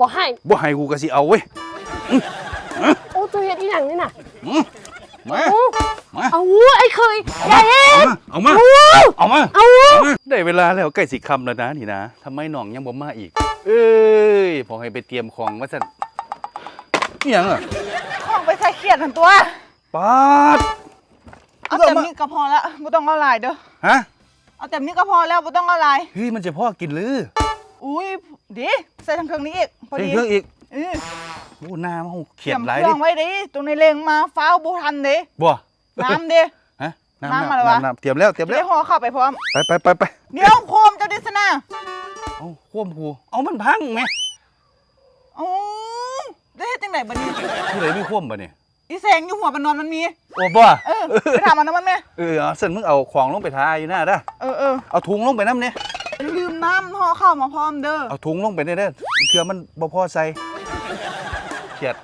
บ่ให้บ่ให้กูก็สิเอาเว้ยโอ้ตัวเฮ็ดอีหยังนี่น่ะอืมมาโอ้มา เอาไอ้เคยอย่าเฮ็ดเอามา เอามา เอาเอามาได้เวลาแล้วใกล้สิค่ำแล้วนะนี่นะทำไมน้องยังบ่มาอีก เอ้ยพอให้ไปเตรียมของว่าซั่นนี่หยังอะของไปใส่เขียดทั้งตัวปาด เอาแต่นี้ก็พอแล้วไม่ต้องเอาหลายเด้อ ฮะ เอาแต่นี้ก็พอแล้วไม่ต้องเอาหลาย เฮ้ยมันจะพ่อกินหรือ อุ้ยดีใส่ทั้งเครื่องนี้อีกพอใส่ดีเครื่องอีกเออโอ้หน้ามันเขีเตรียยดมหลายเครื่ดิองไว้ดิตรงในเลงมาฟ้าวบูทันดิบ่น้ำดิฮะน้ำอะไรวะน้ำเตรียมแล้วเตรียมจะแล้ได้วห่อเข้าไปพร้อมไปไปไปไปเดี๋ยวโคมเจ้าดิสนาเอาควมกูเอามันพังไหมโอ้ได้เฮ็ดจังไหนบัดนี้ผู้ใดมีควมบ่เนี่ยอีแสงอยู่หัวมันนอนมันมีโอ้บ่เออไปถามมันนะมันแม่เออเอาเส้นมึงเอาของลงไปทาอยู่หน้าเด้อเออเออเอาถุงลงไปน้ำเนี่ย ลืมน้ำห่อเข้ามาพร้อมเด้อเอาถุงลงไปได้เด้อเผื่อมันบ่พอใส่เขียด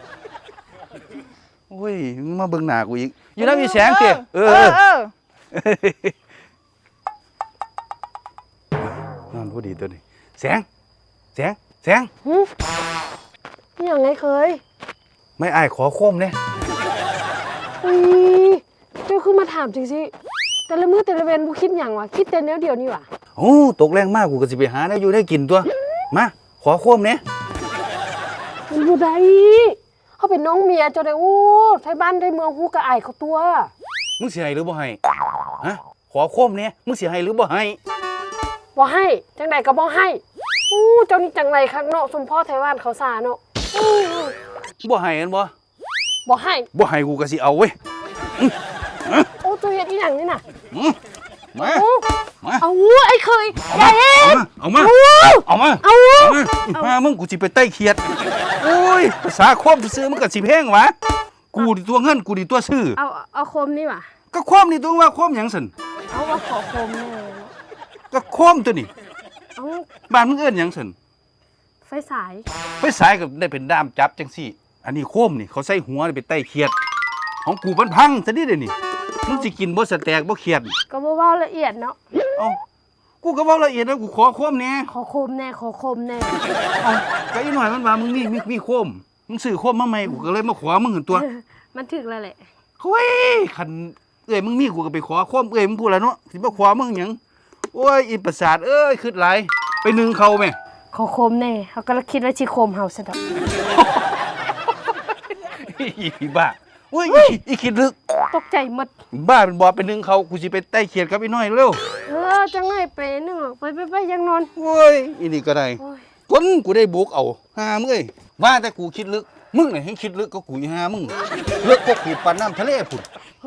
โอ้ยมึงมาเบิ่งหน้ากูอีกอยู่น้ำมีแสงเตี้ยเอเอออเออนอนพอดีตัวนี้แสง แสง แสง หึอีหยังไงเคยไม่อายขอโคมเนี่ยอุ้ยเจ้าคือมาถามจริงสิแต่ละมื้อแต่ละเวนบ่คิดหยังวะคิดแต่แนวเดียวนี่หว่า โอ้ตกแรงมากกูก็สิไปหาได้อยู่ได้กินตัว มา ขอโคมเนี่ยมันบ่ได้เขาเป็นน้องเมียเจ้าได้โอ้ไทบ้านได้เมืองฮู้กะอายเขาตัว มึงสิให้หรือบ่ให้ฮะขอโคมเนี่ยมึงสิให้หรือบ่ให้บ่ให้ จังใดก็บ่ให้อู้เจ้านี่จังไรคักเนาะสมพ่อไทบ้านเขาซาเนาะอู้บ่ให้กันบ่บ่ให้ บ่ให้กูก็สิเอาเว้ยโอ้ตัวเฮ็ดอีหยังนี่น่ะอืมมาโอ้มา เอาไอ้เคยอย่าเฮ็ดเอามาเอาเอามาเอาเอามามามึงกูสิไปไต้เขียดโอ้ยภาษาโคมซื้อๆมันก็สิแพงวะกูดิตัวเงินกูดิตัวซื้อเอาเอาโคมนี่ว่ะก็โคมนี่ตัวว่าโคมหยังซั่นเอาว่าขอโคมแน่ก็โคมตัวนี้เอาบ้านมึงเอิ้นหยังซั่นไฟสายไปสายก็ได้เป็นด้ามจับจังซี่ อันนี้โคมนี่เขาใส่หัวนี่ไปไต้เขียด ของกูมันพังซะนี่เด้นี่ มึงสิกินบ่สแตกบ่เขียดก็บ่เว้าละเอียดเนาะเอ้ากูก็เว้าละเอียดแล้วกูขอโคมแหน่ขอโคมแน่ขอโคมแน่เอ้าก็อีหน่อยมันว่ามึงมีมีมีโคมมึงซื้อโคมมาใหม่กูก็เลยมาขอมึงหั่นตัวมันถึกแล้วแหละเฮ้ยคันเอ้ยมึงมีกูก็ไปขอโคมเอ้ยมึงพูดแล้วเนาะสิมาขอมึงหยังโอ้ยอีประสาทเอ้ยคิดหลายไปนึ่งเขาแม่ขอโคมแน่เขาก็คิดว่าสิโคมเฮาซะดอกอีบ้าโอ้ยอีอีคิดลึก ตกใจหมดบ้าเป็นบอไปนึ่งเขากูสิไปไต้เขียดกับอีน้อยเร็วเออจังไงไปนึงหรอกไปไปไปยังนอนโอ้ยอีนี่ก็ได้โอ้ยคนกูได้บุกเอาหามึงเอ้ยว่าแต่กูคิดลึกมึงน่ะให้คิดลึกก็กูอีหามึงเลิกก็กูปันน้ำทะเลพุ่น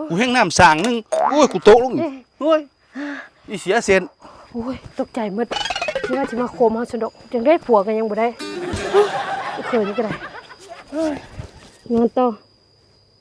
กูแห้งน้ำสร้างหนึงโอ้ยกูโตกลงอีกโอ้ยอีเสียเสียนโอ้ยตกใจหมดคิดว่าสิมาโคมเฮาซะดอกจังได้ผัวกันยังบ่ได้เฮ้ยเคยนี่ก็ได้เฮ้ยนอนต่อ